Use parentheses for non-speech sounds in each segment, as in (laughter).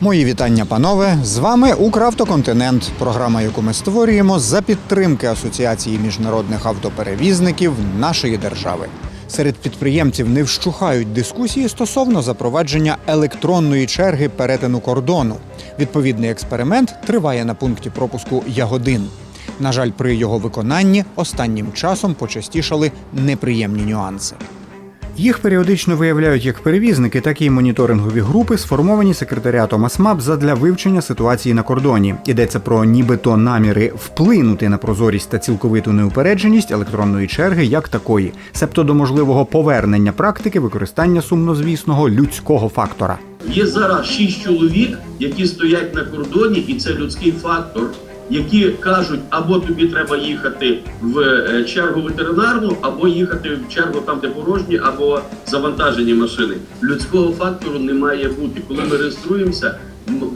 Мої вітання, панове. З вами Укравтоконтинент, програма, яку ми створюємо за підтримки Асоціації міжнародних автоперевізників нашої держави. Серед підприємців не вщухають дискусії стосовно запровадження електронної черги перетину кордону. Відповідний експеримент триває на пункті пропуску Ягодин. На жаль, при його виконанні останнім часом почастішали неприємні нюанси. Їх періодично виявляють як перевізники, так і моніторингові групи, сформовані секретаріатом АСМАП задля вивчення ситуації на кордоні. Йдеться про нібито наміри вплинути на прозорість та цілковиту неупередженість електронної черги як такої, себто до можливого повернення практики використання сумнозвісного людського фактора. Є зараз шість чоловік, які стоять на кордоні, і це людський фактор, які кажуть, або тобі треба їхати в е, чергу ветеринарну, або їхати в чергу там, де порожні, або завантажені машини. Людського фактору не має бути. Коли ми реєструємося,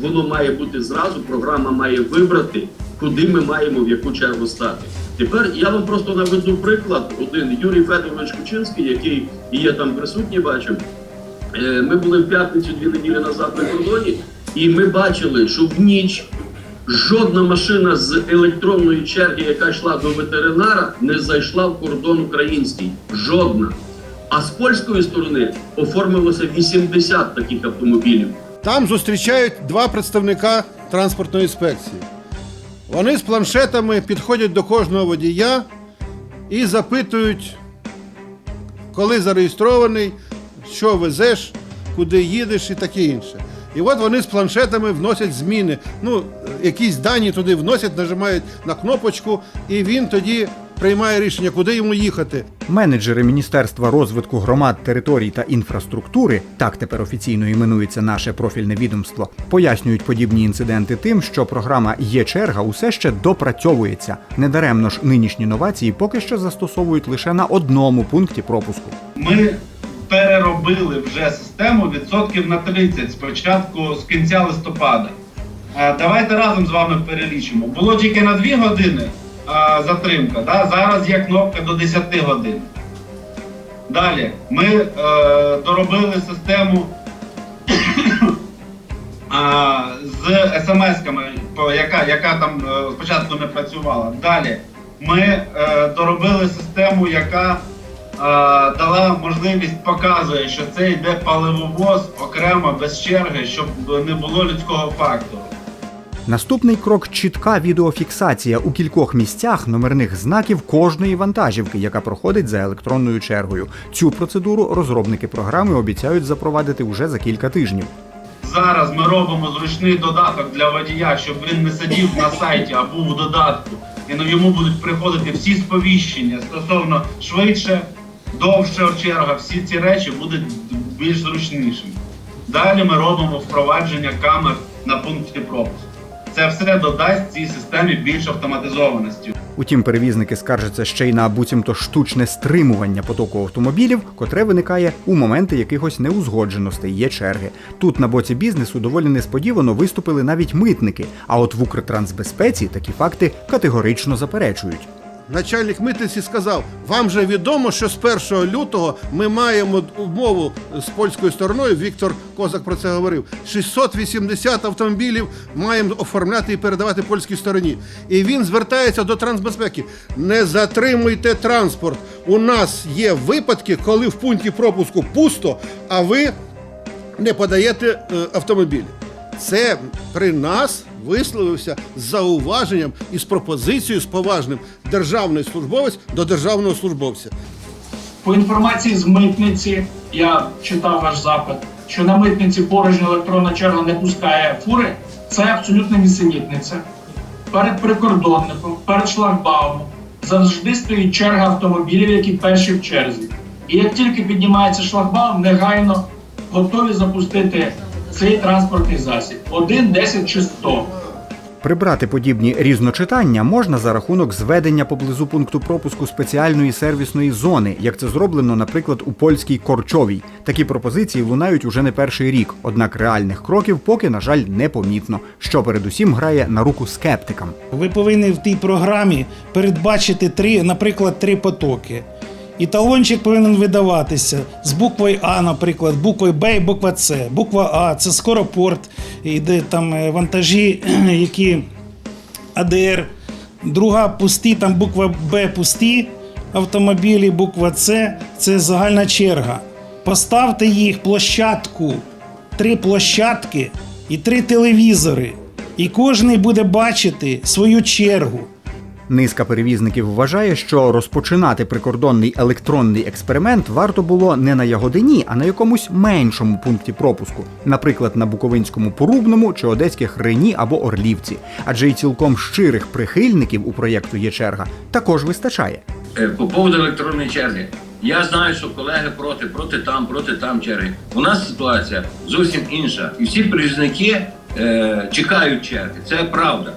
воно має бути зразу. Програма має вибрати, куди ми маємо в яку чергу стати. Тепер я вам просто наведу приклад. Один Юрій Федорович Кучинський, який є там присутній, бачив. Е, Ми були в п'ятницю дві неділі назад на кордоні, і ми бачили, що в ніч жодна машина з електронної черги, яка йшла до ветеринара, не зайшла в кордон український. Жодна. А з польської сторони оформилося 80 таких автомобілів. Там зустрічають два представника транспортної інспекції. Вони з планшетами підходять до кожного водія і запитують, коли зареєстрований, що везеш, куди їдеш і таке інше. І от вони з планшетами вносять зміни. Ну, якісь дані туди вносять, нажимають на кнопочку, і він тоді приймає рішення, куди йому їхати. Менеджери Міністерства розвитку громад, територій та інфраструктури, так тепер офіційно іменується наше профільне відомство, пояснюють подібні інциденти тим, що програма є черга усе ще допрацьовується. Недаремно ж нинішні новації поки що застосовують лише на одному пункті пропуску. ми переробили вже систему відсотків на 30 спочатку з кінця листопада. Е, Давайте разом з вами перелічимо. Було тільки на 2 години е, затримка, да? зараз є кнопка до 10 годин. Далі ми е, доробили систему а, (coughs) з смс-ками, яка, яка там е, спочатку не працювала. Далі ми е, доробили систему, яка е, дала можливість, показує, що це йде паливовоз окремо без черги, щоб не було людського фактору. Наступний крок чітка відеофіксація у кількох місцях номерних знаків кожної вантажівки, яка проходить за електронною чергою. Цю процедуру розробники програми обіцяють запровадити вже за кілька тижнів. Зараз ми робимо зручний додаток для водія, щоб він не сидів на сайті, а був у додатку. І на йому будуть приходити всі сповіщення стосовно швидше, довше черга. Всі ці речі будуть більш зручнішими. Далі ми робимо впровадження камер на пункті пропуску. Це все додасть цій системі більш автоматизованості. Утім, перевізники скаржаться ще й на буцімто штучне стримування потоку автомобілів, котре виникає у моменти якихось неузгодженостей є черги. Тут на боці бізнесу доволі несподівано виступили навіть митники. А от в Укртрансбезпеці такі факти категорично заперечують. Начальник митниці сказав: вам же відомо, що з 1 лютого ми маємо умову з польською стороною. Віктор Козак про це говорив. 680 автомобілів маємо оформляти і передавати польській стороні. І він звертається до трансбезпеки. Не затримуйте транспорт. У нас є випадки, коли в пункті пропуску пусто, а ви не подаєте е, автомобілі. Це при нас висловився з зауваженням і з пропозицією з поважним державний службовець до державного службовця. По інформації з митниці, я читав ваш запит, що на митниці порожня електронна черга не пускає фури, це абсолютно нісенітниця. Перед прикордонником, перед шлагбаумом завжди стоїть черга автомобілів, які перші в черзі. І як тільки піднімається шлагбаум, негайно готові запустити цей транспортний засіб. Один, 10 чи 100. Прибрати подібні різночитання можна за рахунок зведення поблизу пункту пропуску спеціальної сервісної зони, як це зроблено, наприклад, у польській Корчовій. Такі пропозиції лунають уже не перший рік, однак реальних кроків поки, на жаль, непомітно, що передусім грає на руку скептикам. Ви повинні в тій програмі передбачити три, наприклад, три потоки. І талончик повинен видаватися з буквою А, наприклад, буквою Б і буква С. Буква А це скоропорт, йде там е, вантажі, (clears throat) які АДР. Друга пусті, там буква Б пусті автомобілі, буква С це загальна черга. Поставте їх площадку, три площадки і три телевізори. І кожен буде бачити свою чергу. Низка перевізників вважає, що розпочинати прикордонний електронний експеримент варто було не на Ягодині, а на якомусь меншому пункті пропуску, наприклад, на Буковинському Порубному чи Одеських Рені або Орлівці. Адже й цілком щирих прихильників у проєкту є черга також вистачає. Е, По поводу електронної черги. Я знаю, що колеги проти, проти там, проти там черги. У нас ситуація зовсім інша. І всі перевізники е, чекають черги. Це правда.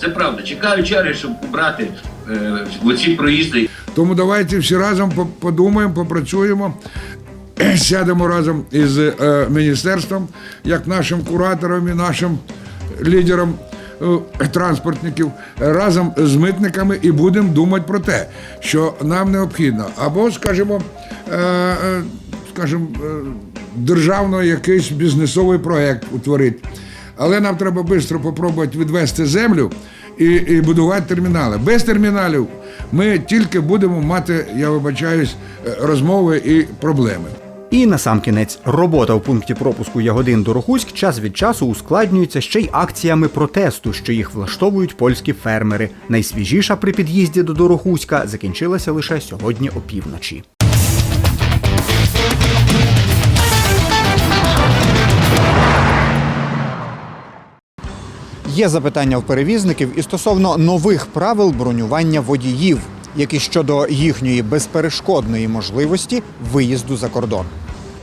Це правда. Чекають черги, щоб убрати е, оці проїзди. Тому давайте всі разом подумаємо, попрацюємо, (clears throat) сядемо разом із е, міністерством, як нашим куратором і нашим лідером е, транспортників, разом з митниками і будемо думати про те, що нам необхідно або, скажімо, е, е, скажімо, е, державно якийсь бізнесовий проект утворити. Але нам треба швидко попробувати відвести землю і, і будувати термінали. Без терміналів ми тільки будемо мати, я вибачаюсь, е, розмови і проблеми. І насамкінець, робота в пункті пропуску Ягодин Дорохуськ час від часу ускладнюється ще й акціями протесту, що їх влаштовують польські фермери. Найсвіжіша при під'їзді до Дорохуська закінчилася лише сьогодні опівночі. Є запитання в перевізників і стосовно нових правил бронювання водіїв, як і щодо їхньої безперешкодної можливості виїзду за кордон.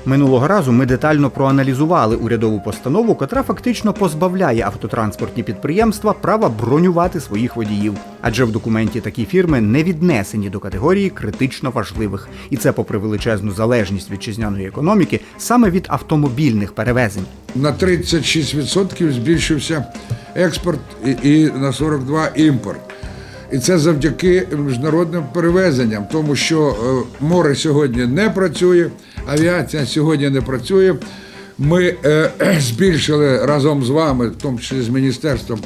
Минулого разу ми детально проаналізували урядову постанову, котра фактично позбавляє автотранспортні підприємства права бронювати своїх водіїв, адже в документі такі фірми не віднесені до категорії критично важливих, і це попри величезну залежність вітчизняної економіки саме від автомобільних перевезень. На 36% збільшився експорт і, і на 42% імпорт. І це завдяки міжнародним перевезенням, тому що е, море сьогодні не працює, авіація сьогодні не працює. Ми е, (clears throat) збільшили разом з вами, в тому числі з міністерством,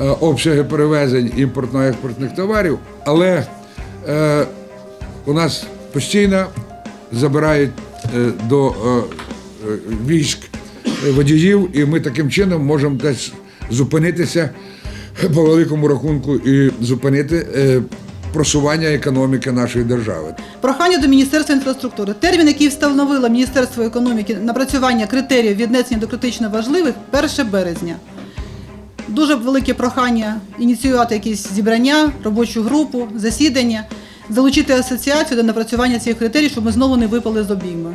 е, обсяги перевезень імпортно-експортних товарів, але е, у нас постійно забирають е, до е, е, військ е, водіїв, і ми таким чином можемо десь зупинитися по великому рахунку і зупинити е, просування економіки нашої держави. Прохання до Міністерства інфраструктури. Термін, який встановило Міністерство економіки напрацювання критеріїв віднесення до критично важливих 1 березня. Дуже велике прохання ініціювати якісь зібрання, робочу групу, засідання, залучити асоціацію до напрацювання цих критерій, щоб ми знову не випали з обійми.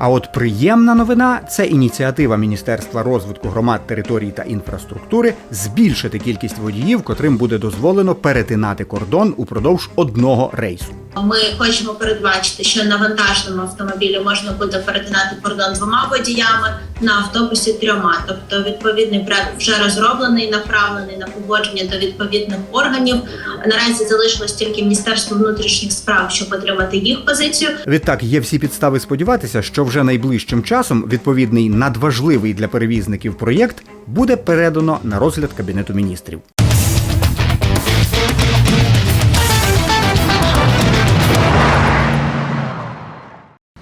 А от приємна новина це ініціатива Міністерства розвитку громад, територій та інфраструктури збільшити кількість водіїв, котрим буде дозволено перетинати кордон упродовж одного рейсу. Ми хочемо передбачити, що на вантажному автомобілі можна буде перетинати кордон двома водіями, на автобусі трьома. Тобто відповідний проект вже розроблений, направлений на погодження до відповідних органів. Наразі залишилось тільки Міністерство внутрішніх справ, щоб отримати їх позицію. Відтак є всі підстави сподіватися, що вже найближчим часом відповідний надважливий для перевізників проєкт буде передано на розгляд кабінету міністрів.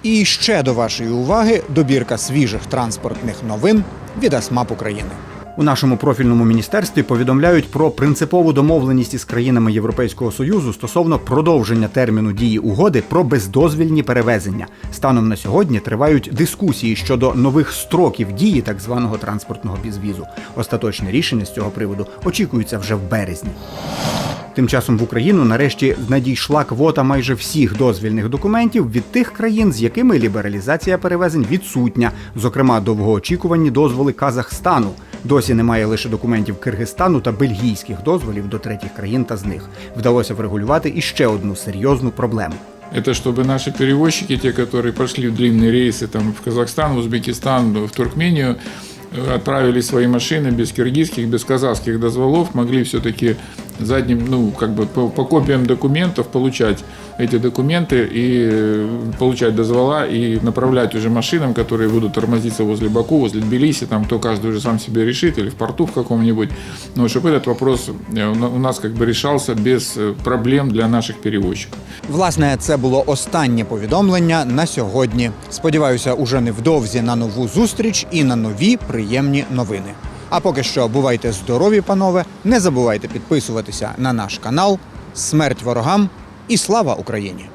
І ще до вашої уваги добірка свіжих транспортних новин від АСМАП України. У нашому профільному міністерстві повідомляють про принципову домовленість із країнами Європейського союзу стосовно продовження терміну дії угоди про бездозвільні перевезення. Станом на сьогодні тривають дискусії щодо нових строків дії так званого транспортного безвізу. Остаточне рішення з цього приводу очікується вже в березні. Тим часом в Україну нарешті надійшла квота майже всіх дозвільних документів від тих країн, з якими лібералізація перевезень відсутня, зокрема довгоочікувані дозволи Казахстану. Досі немає лише документів Киргизстану та бельгійських дозволів до третіх країн та з них. Вдалося врегулювати іще одну серйозну проблему. Это чтобы наши перевозчики, те, которые пошли в длинные рейсы там, в Казахстан, в Узбекистан, в Туркмению, э, отправили свои машины без киргизских, без казахских дозволов, могли все-таки задним, ну, как бы по, по копиям документов получать эти документы и э, получать дозвола и направлять уже машинам, которые будут тормозиться возле Баку, возле Тбилиси, там кто каждый уже сам себе решит, или в порту в каком-нибудь, но чтобы этот вопрос э, у на- у нас как бы решался без э, проблем для наших перевозчиков. Власне, це було останнє повідомлення на сьогодні. Сподіваюся, уже невдовзі на нову зустріч і на нові приємні новини. А поки що бувайте здорові, панове. Не забувайте підписуватися на наш канал. Смерть ворогам і слава Україні!